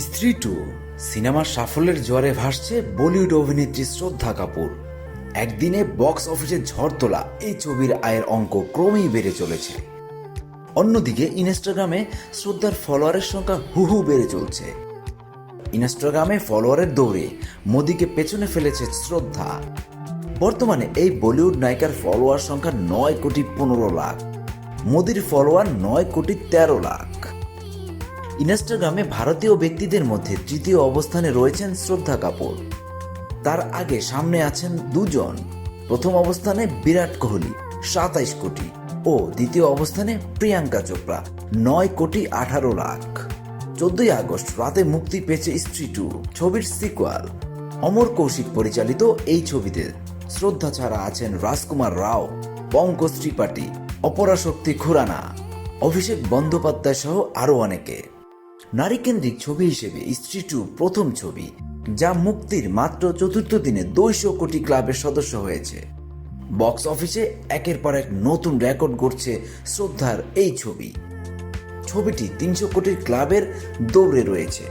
স্ত্রী টু সিনেমার সাফল্যের জোয়ারে ভাসছে বলিউড অভিনেত্রী শ্রদ্ধা কাপুর। একদিনে বক্স অফিসে ঝড় তোলা এই ছবির আয়ের অঙ্ক ক্রমেই বেড়ে চলেছে। অন্যদিকে ইনস্টাগ্রামে শ্রদ্ধার ফলোয়ারের সংখ্যা হুহু বেড়ে চলছে। ইনস্টাগ্রামে ফলোয়ারের দৌড়ে মোদিকে পেছনে ফেলেছে শ্রদ্ধা। বর্তমানে এই বলিউড নায়িকার ফলোয়ার সংখ্যা নয় কোটি পনেরো লাখ। মোদির ফলোয়ার নয় কোটি তেরো লাখ। ইনস্টাগ্রামে ভারতীয় ব্যক্তিদের মধ্যে তৃতীয় অবস্থানে রয়েছেন শ্রদ্ধা কাপুর। তার আগে সামনে আছেন দুজন। প্রথম অবস্থানে বিরাট কোহলি, সাতাইশ কোটি, ও দ্বিতীয় অবস্থানে প্রিয়াঙ্কা চোপড়া, নয় কোটি আঠারো লাখ। চোদ্দই আগস্ট রাতে মুক্তি পেয়েছে স্ত্রী টু, ছবির সিকুয়াল। অমর কৌশিক পরিচালিত এই ছবিতে শ্রদ্ধা ছাড়া আছেন রাজকুমার রাও, পঙ্কজ ত্রিপাঠী, অপরাশক্তি খুরানা, অভিষেক বন্দ্যোপাধ্যায় সহ আরও অনেকে। নারীকেন্দ্রিক ছবি হিসেবে স্ত্রী টু প্রথম ছবি, যা মুক্তির মাত্র চতুর্থ দিনে দুইশো কোটি ক্লাবের সদস্য হয়েছে। বক্স অফিসে একের পর এক নতুন রেকর্ড গড়ছে শ্রদ্ধার এই ছবি। ছবিটি তিনশো কোটির ক্লাবের দৌড়ে রয়েছে।